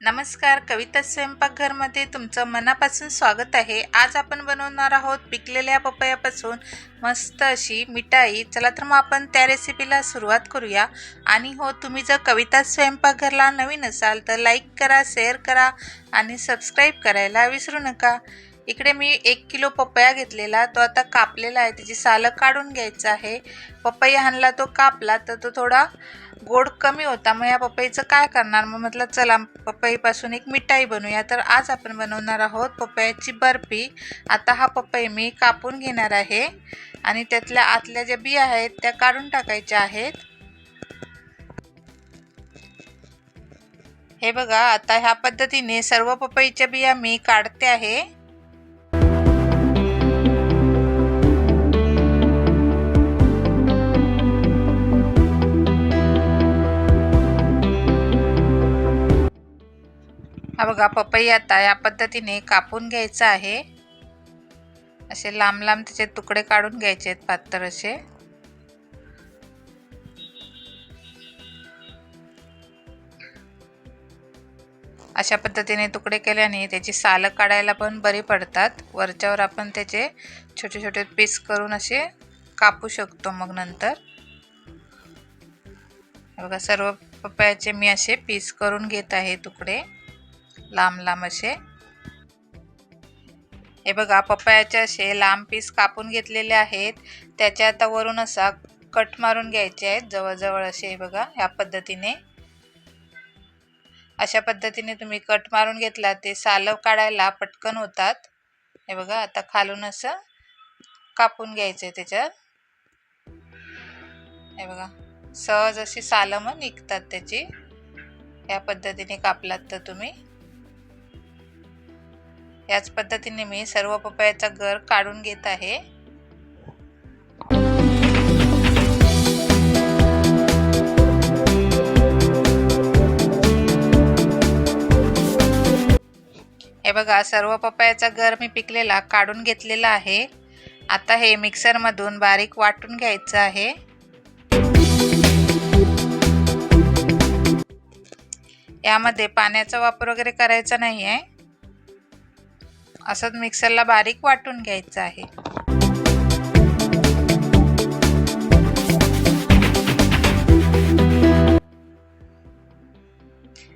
नमस्कार कविता स्वयंपाकघरमध्ये तुमचं मनापासून स्वागत आहे. आज आपण बनवणार आहोत पिकलेल्या पपयापासून मस्त अशी मिठाई. चला तर मग आपण त्या रेसिपीला सुरुवात करूया. आणि हो तुम्ही जर कविता स्वयंपाकघरला नवीन असाल तर लाईक करा शेअर करा आणि सबस्क्राईब करायला विसरू नका. इकडे मी एक किलो पपया घेतलेला तो आता कापलेला आहे. त्याची सालं काढून घ्यायचं आहे. पपया आणला तो कापला तर तो थोडा गोड कमी होता मग या पपईचं काय करणार? मग म्हटलं चला पपईपासून एक मिठाई बनवूया. तर आज आपण बनवणार आहोत पपयाची बर्फी. आता हा पपई मी कापून घेणार आहे आणि त्यातल्या आतल्या ज्या बिया आहेत त्या काढून टाकायच्या आहेत. हे बघा आता ह्या पद्धतीने सर्व पपईच्या बिया मी काढते आहे. हा बघा पपई आता या पद्धतीने कापून घ्यायचा आहे. असे लांब लांब त्याचे तुकडे काढून घ्यायचे आहेत पातळ असे. अशा पद्धतीने तुकडे केल्याने त्याची सालं काढायला पण बरी पडतात. वरच्यावर आपण त्याचे छोटे छोटे पीस करून असे कापू शकतो मग नंतर. बघा सर्व पपयाचे मी असे पीस करून घेत आहे तुकडे. लांब लांब असे. हे बघा पपयाचे असे लांब पीस कापून घेतलेले आहेत. त्याच्या आता वरून असा कट मारून घ्यायचे आहेत. जवळजवळ असे हे बघा ह्या पद्धतीने. अशा पद्धतीने तुम्ही कट मारून घेतला ते सालव काढायला पटकन होतात. हे बघा आता खालून असं कापून घ्यायचं आहे त्याच्यात. हे बघा सहज अशी सालं मग निघतात त्याची. या पद्धतीने कापलात तर तुम्ही. याच पद्धतीने मी सर्व पपयाचा गर काढून घेत आहे. हे बघा सर्व पपयाचा गर मी पिकलेला काढून घेतलेला आहे. आता हे मिक्सरमधून बारीक वाटून घ्यायचं आहे. यामध्ये पाण्याचा वापर वगैरे करायचा नाही आहे असंच मिक्सरला बारीक वाटून घ्यायचं आहे.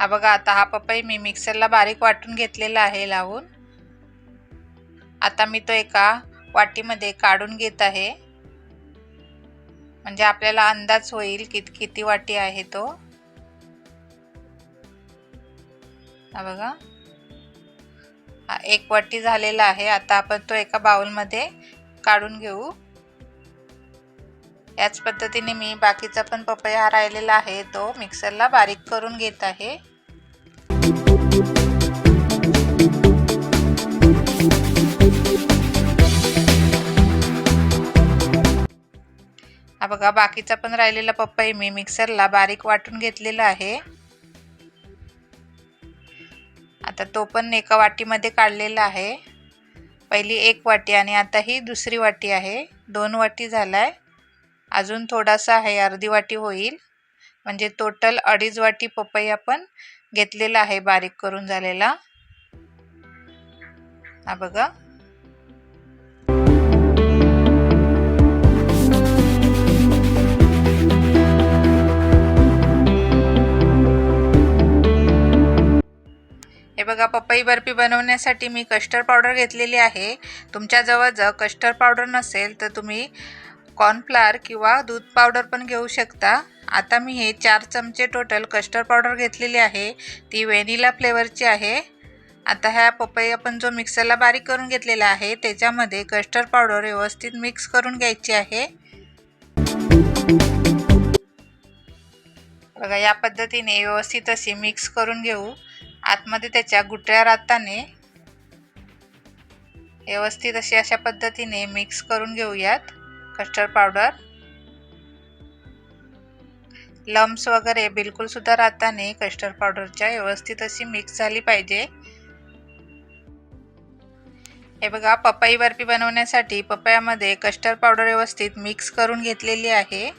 हा बघा आता हा पपई मी मिक्सरला बारीक वाटून घेतलेला आहे लावून. आता मी तो एका वाटीमध्ये काढून घेत आहे. म्हणजे आपल्याला अंदाज होईल कित किती वाटी आहे तो. हा बघा. एक वाटी झालेला आहे. आता आपण तो एका बाउलमध्ये काढून घेऊ. याच पद्धतीने मी बाकीचा पण पपया राहिलेला आहे. तो मिक्सरला बारीक करून घेत आहे. हा बघा बाकीचा पण राहिलेला पपई मी मिक्सरला बारीक वाटून घेतलेला आहे. आता तो पण एका वाटीमध्ये काढलेला आहे. पहिली एक वाटी आणि आता ही दुसरी वाटी आहे. दोन वाटी झाला आहे अजून थोडासा आहे अर्धी वाटी होईल. म्हणजे टोटल अडीच वाटी पपई आपण घेतलेला आहे बारीक करून झालेला. हा बघा. बघा पपई बर्फी बनवण्यासाठी मी कस्टर्ड पावडर घेतलेली आहे. तुमच्याजवळ जर कस्टर्ड पावडर नसेल तर तुम्ही कॉर्नफ्लार किंवा दूध पावडर पण घेऊ शकता. आता मी हे चार चमचे टोटल कस्टर्ड पावडर घेतलेली आहे. ती व्हॅनिला फ्लेवरची आहे. आता ह्या पपई आपण जो मिक्सरला बारीक करून घेतलेला आहे त्याच्यामध्ये कस्टर्ड पावडर व्यवस्थित मिक्स करून घ्यायची आहे. बघा या पद्धतीने व्यवस्थित अशी मिक्स करून घेऊ. आतमध्ये त्याच्या गुटळ्या राताने व्यवस्थित अशी अशा पद्धतीने मिक्स करून घेऊयात. कस्टर्ड पावडर लम्स वगैरे बिलकुल सुद्धा राहताने कस्टर्ड पावडरच्या व्यवस्थित अशी मिक्स झाली पाहिजे. हे बघा पपई बर्फी बनवण्यासाठी पपयामध्ये कस्टर्ड पावडर व्यवस्थित मिक्स करून घेतलेली आहे.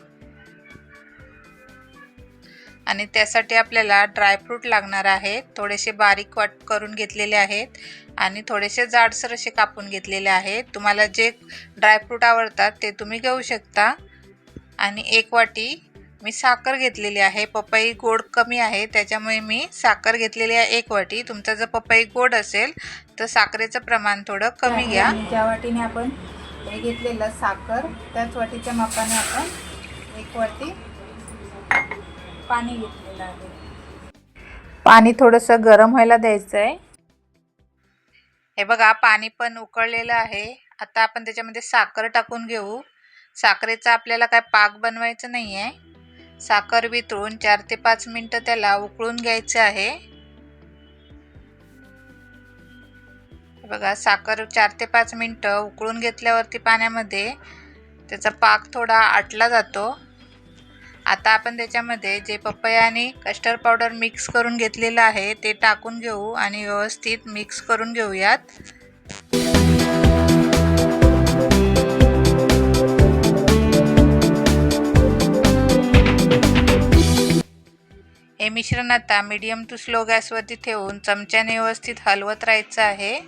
आणि त्यासाठी आपल्याला ड्रायफ्रूट लागणार आहे. थोडेसे बारीक वाट करून घेतलेले आहेत आणि थोडेसे जाडसर असे कापून घेतलेले आहेत. तुम्हाला जे ड्रायफ्रूट आवडतात ते तुम्ही घेऊ शकता. आणि एक वाटी मी साखर घेतलेली आहे. पपई गोड कमी आहे त्याच्यामुळे मी साखर घेतलेली आहे एक वाटी. तुमचा जर पपई गोड असेल तर साखरेचं प्रमाण थोडं कमी घ्या. ज्या वाटीने आपण हे घेतलेलं साखर त्याच वाटीच्या मापाने आपण एक वाटी पाणी घेतलेलं आहे. पाणी थोडंसं गरम व्हायला द्यायचं आहे हे बघा पाणी पण उकळलेलं आहे. आता आपण त्याच्यामध्ये साखर टाकून घेऊ. साखरेचा आपल्याला काय पाक बनवायचं नाही आहे साखर वितळून चार ते पाच मिनटं त्याला उकळून घ्यायचं आहे. बघा साखर चार ते पाच मिनटं उकळून घेतल्यावरती पाण्यामध्ये त्याचा पाक थोडा आटला जातो. आता आपण त्याच्यामध्ये जे पपया आणि कस्टर्ड पावडर मिक्स करून घेतलेलं आहे ते टाकून घेऊ आणि व्यवस्थित मिक्स करून घेऊयात. हे मिश्रण आता मीडियम टू स्लो गॅसवरती ठेवून चमच्याने व्यवस्थित हलवत राहायचं आहे.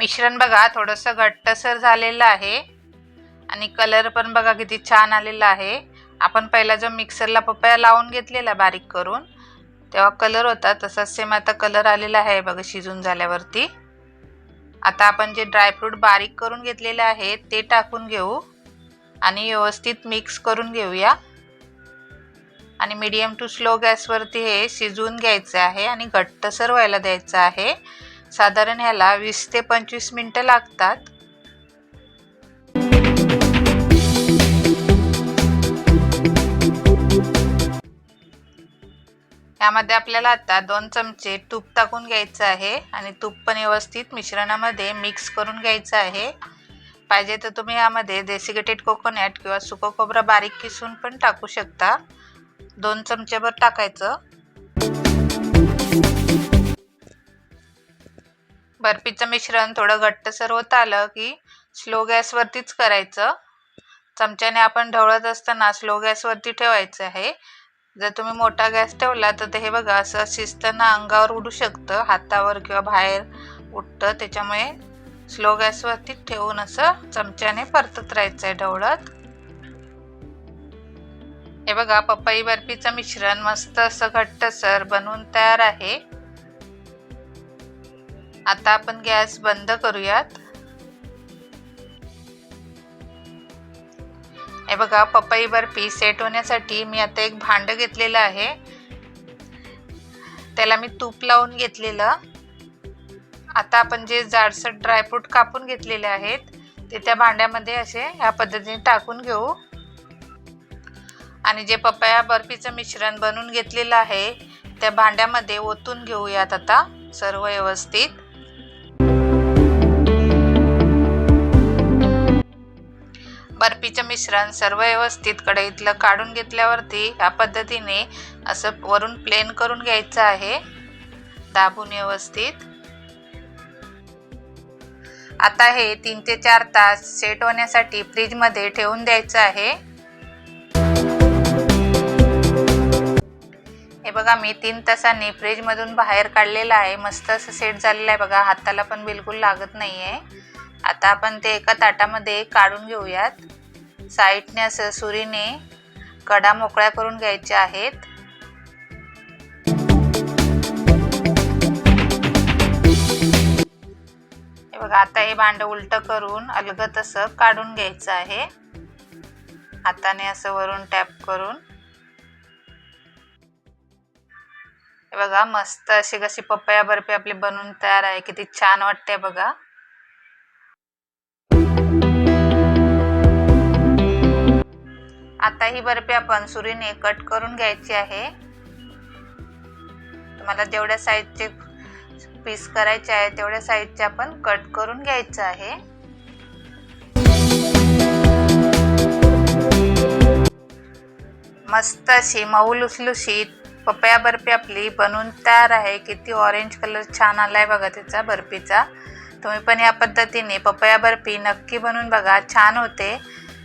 मिश्रण बघा थोडंसं घट्टसर झालेलं आहे. आणि कलर पण बघा किती छान आलेला आहे. आपण पहिला जो मिक्सरला पपया लावून घेतलेला बारीक करून तेव्हा कलर होता तसाच सेम आता कलर आलेला आहे बघा शिजून झाल्यावरती. आता आपण जे ड्रायफ्रूट बारीक करून घेतलेले आहे ते टाकून घेऊ. आणि व्यवस्थित मिक्स करून घेऊया. आणि मीडियम टू स्लो गॅसवरती हे शिजवून घ्यायचं आहे आणि घट्टसर व्हायला द्यायचं आहे. साधारण ह्याला वीस ते पंचवीस मिनटं लागतात. यामध्ये आपल्याला आता दोन चमचे तूप टाकून घ्यायचं आहे आणि तूप पण व्यवस्थित मिश्रणामध्ये मिक्स करून घ्यायचं आहे. पाहिजे तर तुम्ही यामध्ये डेसिकेटेड कोकोनट किंवा सुकं खोबरं बारीक किसून पण टाकू शकता. दोन चमचेभर टाकायचं. बर्फीचं मिश्रण थोडं घट्टसर होत आलं की स्लो गॅसवरतीच करायचं. चमच्याने आपण ढवळत असताना स्लो गॅसवरती ठेवायचं आहे. जर तुम्ही मोठा गॅस ठेवला तर ते हे बघा असं शिजताना अंगावर उडू शकतं हातावर किंवा बाहेर उठतं त्याच्यामुळे स्लो गॅसवरती ठेवून असं चमच्याने परतत राहायचं आहे ढवळत. हे बघा पपई बर्फीचं मिश्रण मस्त असं घट्टसर बनवून तयार आहे. आता आपण गॅस बंद करूयात. हे बघा पपई बर्फी सेट होण्यासाठी मी आता एक भांड घेतलेलं आहे. त्याला मी तूप लावून घेतलेलं. आता आपण जे जाडसर ड्रायफ्रूट कापून घेतलेले आहेत ते त्या भांड्यामध्ये असे ह्या पद्धतीने टाकून घेऊ. आणि जे पपया बर्फीचं मिश्रण बनवून घेतलेलं आहे त्या भांड्यामध्ये ओतून घेऊयात आता सर्व व्यवस्थित. बर्फीचं मिश्रण सर्व व्यवस्थित कढईतलं काढून घेतल्यावरती ह्या पद्धतीने असं वरून प्लेन करून घ्यायचं आहे. दाबून व्यवस्थित. आता हे तीन ते चार तास सेट होण्यासाठी फ्रीजमध्ये ठेवून द्यायचं आहे. हे बघा मी तीन तासांनी फ्रीजमधून बाहेर काढलेलं आहे. मस्त असं सेट झालेलं आहे बघा हाताला पण बिलकुल लागत नाही आहे आता आपण ते एका ताटामध्ये काढून घेऊयात. साईडने असं सुरीने कडा मोकळ्या करून घ्यायच्या आहेत. हे बघा आता हे भांड उलट करून अलगत असं काढून घ्यायचं आहे. हाताने असं वरून टॅप करून. हे बघा मस्त अशी कशी पपया बर्फी आपली बनवून तयार आहे. किती छान वाटते बघा. आता ही बर्फी आपण सुरीने कट करून घ्यायची आहे. तुम्हाला जेवढ्या साईजचे पीस करायचे आहे तेवढ्या साईजचे आपण कट करून घ्यायचं आहे. मस्त अशी मऊ लुसलुशीत पपया बर्फी आपली बनवून तयार आहे. किती ऑरेंज कलर छान आलाय बघा त्याचा बर्फीचा. तुम्ही पण या पद्धतीने पपया बर्फी नक्की बनवून बघा. छान होते.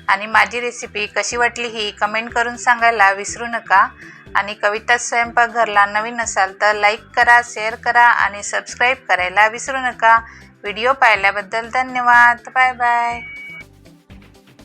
आणि माझी रेसिपी कशी वाटली ही कमेंट करून सांगायला विसरू नका. आणि कविता स्वयंपाकघरला नवीन असाल तर लाईक करा शेअर करा आणि सबस्क्राईब करायला विसरू नका. व्हिडिओ पाहिल्याबद्दल धन्यवाद. Bye bye